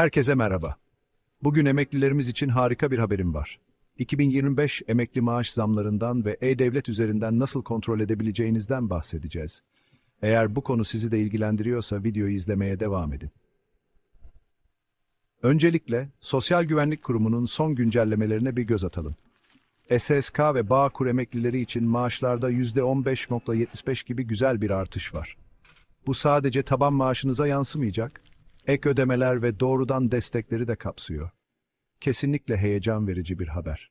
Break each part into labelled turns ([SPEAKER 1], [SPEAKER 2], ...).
[SPEAKER 1] Herkese merhaba. Bugün emeklilerimiz için harika bir haberim var. 2025 emekli maaş zamlarından ve e-devlet üzerinden nasıl kontrol edebileceğinizden bahsedeceğiz. Eğer bu konu sizi de ilgilendiriyorsa videoyu izlemeye devam edin. Öncelikle Sosyal Güvenlik Kurumu'nun son güncellemelerine bir göz atalım. SSK ve Bağkur emeklileri için maaşlarda %15.75 gibi güzel bir artış var. Bu sadece taban maaşınıza yansımayacak, ek ödemeler ve doğrudan destekleri de kapsıyor. Kesinlikle heyecan verici bir haber.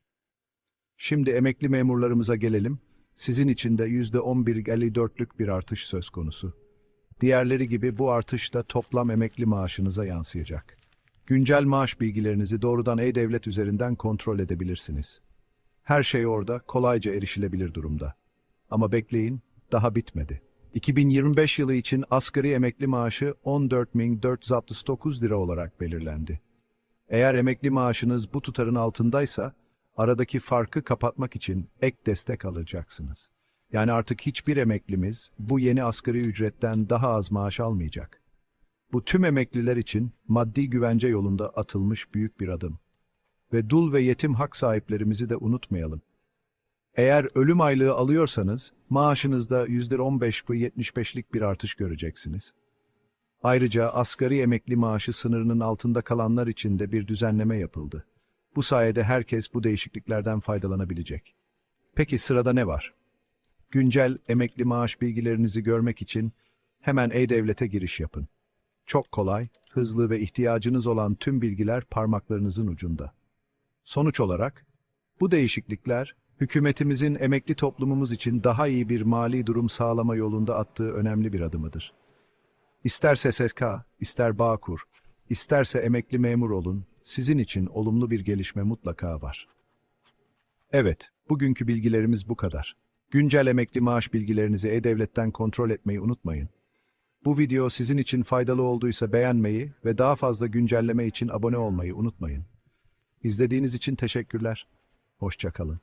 [SPEAKER 1] Şimdi emekli memurlarımıza gelelim. Sizin için de %11.54'lük bir artış söz konusu. Diğerleri gibi bu artış da toplam emekli maaşınıza yansıyacak. Güncel maaş bilgilerinizi doğrudan e-devlet üzerinden kontrol edebilirsiniz. Her şey orada kolayca erişilebilir durumda. Ama bekleyin, daha bitmedi. 2025 yılı için asgari emekli maaşı 14.469 lira olarak belirlendi. Eğer emekli maaşınız bu tutarın altındaysa, aradaki farkı kapatmak için ek destek alacaksınız. Yani artık hiçbir emeklimiz bu yeni asgari ücretten daha az maaş almayacak. Bu tüm emekliler için maddi güvence yolunda atılmış büyük bir adım. Ve dul ve yetim hak sahiplerimizi de unutmayalım. Eğer ölüm aylığı alıyorsanız, maaşınızda %15-75'lik bir artış göreceksiniz. Ayrıca asgari emekli maaşı sınırının altında kalanlar için de bir düzenleme yapıldı. Bu sayede herkes bu değişikliklerden faydalanabilecek. Peki sırada ne var? Güncel emekli maaş bilgilerinizi görmek için hemen E-Devlet'e giriş yapın. Çok kolay, hızlı ve ihtiyacınız olan tüm bilgiler parmaklarınızın ucunda. Sonuç olarak, bu değişiklikler, hükümetimizin emekli toplumumuz için daha iyi bir mali durum sağlama yolunda attığı önemli bir adımıdır. İster SSK, ister Bağkur, isterse emekli memur olun, sizin için olumlu bir gelişme mutlaka var. Evet, bugünkü bilgilerimiz bu kadar. Güncel emekli maaş bilgilerinizi E-Devlet'ten kontrol etmeyi unutmayın. Bu video sizin için faydalı olduysa beğenmeyi ve daha fazla güncelleme için abone olmayı unutmayın. İzlediğiniz için teşekkürler. Hoşçakalın.